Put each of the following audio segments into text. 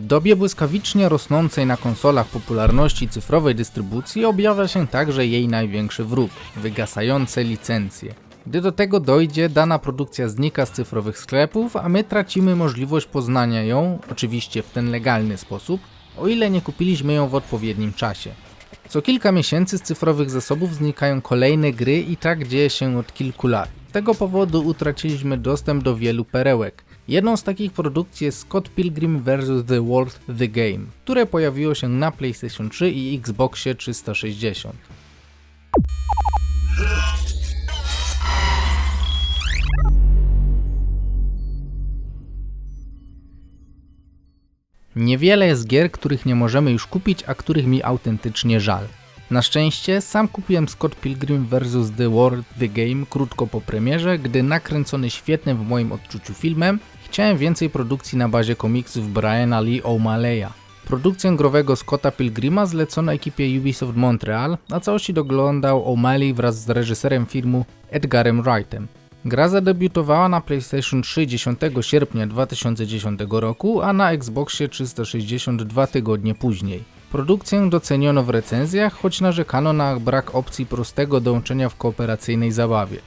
W dobie błyskawicznie rosnącej na konsolach popularności cyfrowej dystrybucji objawia się także jej największy wróg wygasające licencje. Gdy do tego dojdzie, dana produkcja znika z cyfrowych sklepów, a my tracimy możliwość poznania ją, oczywiście w ten legalny sposób, o ile nie kupiliśmy ją w odpowiednim czasie. Co kilka miesięcy z cyfrowych zasobów znikają kolejne gry i tak dzieje się od kilku lat. Z tego powodu utraciliśmy dostęp do wielu perełek. Jedną z takich produkcji jest Scott Pilgrim vs. The World The Game, które pojawiło się na PlayStation 3 i Xboxie 360. Niewiele jest gier, których nie możemy już kupić, a których mi autentycznie żal. Na szczęście sam kupiłem Scott Pilgrim vs. The World The Game krótko po premierze, gdy nakręcony świetnym w moim odczuciu filmem, chciałem więcej produkcji na bazie komiksów Briana Lee O'Malley'a. Produkcję growego Scotta Pilgrima zlecono ekipie Ubisoft Montreal, a całości doglądał O'Malley wraz z reżyserem filmu Edgarem Wrightem. Gra zadebiutowała na PlayStation 3 10 sierpnia 2010 roku, a na Xboxie 360 dwa tygodnie później. Produkcję doceniono w recenzjach, choć narzekano na brak opcji prostego dołączenia w kooperacyjnej zabawie.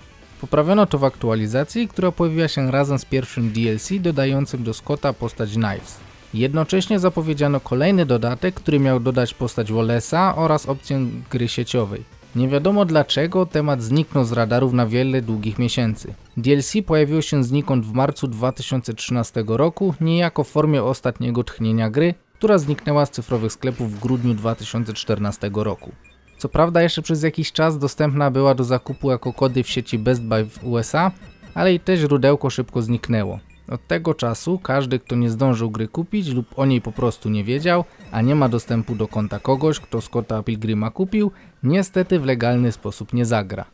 Poprawiono to w aktualizacji, która pojawiła się razem z pierwszym DLC dodającym do Scotta postać Knives. Jednocześnie zapowiedziano kolejny dodatek, który miał dodać postać Wallace'a oraz opcję gry sieciowej. Nie wiadomo dlaczego temat zniknął z radarów na wiele długich miesięcy. DLC pojawiło się znikąd w marcu 2013 roku, niejako w formie ostatniego tchnienia gry, która zniknęła z cyfrowych sklepów w grudniu 2014 roku. Co prawda jeszcze przez jakiś czas dostępna była do zakupu jako kody w sieci Best Buy w USA, ale i te źródełko szybko zniknęło. Od tego czasu każdy, kto nie zdążył gry kupić lub o niej po prostu nie wiedział, a nie ma dostępu do konta kogoś, kto Scotta Pilgrima kupił, niestety w legalny sposób nie zagra.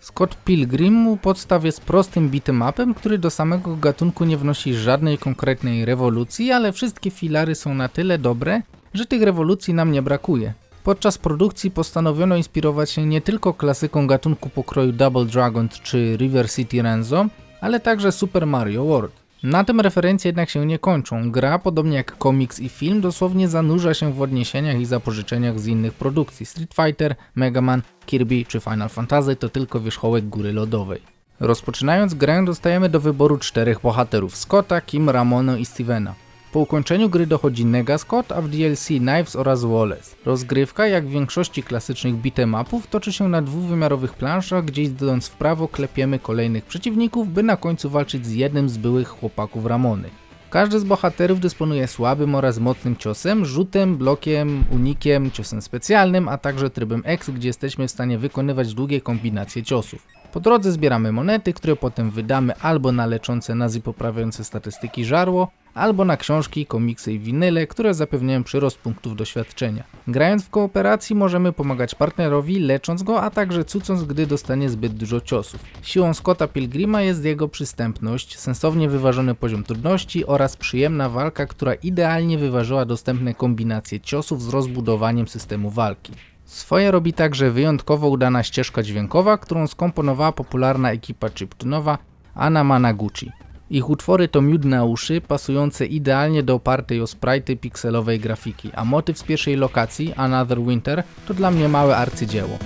Scott Pilgrim u podstaw jest prostym beat'em który do samego gatunku nie wnosi żadnej konkretnej rewolucji, ale wszystkie filary są na tyle dobre, że tych rewolucji nam nie brakuje. Podczas produkcji postanowiono inspirować się nie tylko klasyką gatunku pokroju Double Dragon czy River City Ransom, ale także Super Mario World. Na tym referencje jednak się nie kończą. Gra, podobnie jak komiks i film, dosłownie zanurza się w odniesieniach i zapożyczeniach z innych produkcji. Street Fighter, Mega Man, Kirby czy Final Fantasy to tylko wierzchołek góry lodowej. Rozpoczynając grę dostajemy do wyboru czterech bohaterów Scotta, Kim, Ramono i Stevena. Po ukończeniu gry dochodzi Nega Scott, a w DLC Knives oraz Wallace. Rozgrywka, jak w większości klasycznych beatemapów, toczy się na dwuwymiarowych planszach, gdzie idąc w prawo klepiemy kolejnych przeciwników, by na końcu walczyć z jednym z byłych chłopaków Ramony. Każdy z bohaterów dysponuje słabym oraz mocnym ciosem, rzutem, blokiem, unikiem, ciosem specjalnym, a także trybem X, gdzie jesteśmy w stanie wykonywać długie kombinacje ciosów. Po drodze zbieramy monety, które potem wydamy albo na leczące nazy poprawiające statystyki żarło, albo na książki, komiksy i winyle, które zapewniają przyrost punktów doświadczenia. Grając w kooperacji możemy pomagać partnerowi, lecząc go, a także cucąc, gdy dostanie zbyt dużo ciosów. Siłą Scotta Pilgrima jest jego przystępność, sensownie wyważony poziom trudności oraz przyjemna walka, która idealnie wyważyła dostępne kombinacje ciosów z rozbudowaniem systemu walki. Swoje robi także wyjątkowo udana ścieżka dźwiękowa, którą skomponowała popularna ekipa chiptunowa Anna Managuchi. Ich utwory to miód na uszy, pasujące idealnie do opartej o sprite pikselowej grafiki, a motyw z pierwszej lokacji, Another Winter, to dla mnie małe arcydzieło.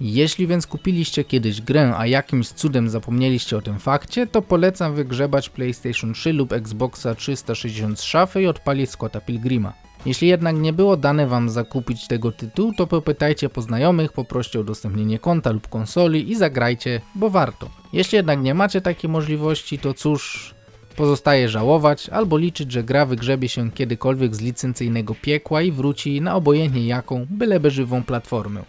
Jeśli więc kupiliście kiedyś grę, a jakimś cudem zapomnieliście o tym fakcie, to polecam wygrzebać PlayStation 3 lub Xboxa 360 z szafy i odpalić Scotta Pilgrima. Jeśli jednak nie było dane Wam zakupić tego tytułu, to popytajcie po znajomych, poproście o udostępnienie konta lub konsoli i zagrajcie, bo warto. Jeśli jednak nie macie takiej możliwości, to cóż, pozostaje żałować albo liczyć, że gra wygrzebie się kiedykolwiek z licencyjnego piekła i wróci na obojętnie jaką, byleby żywą platformę.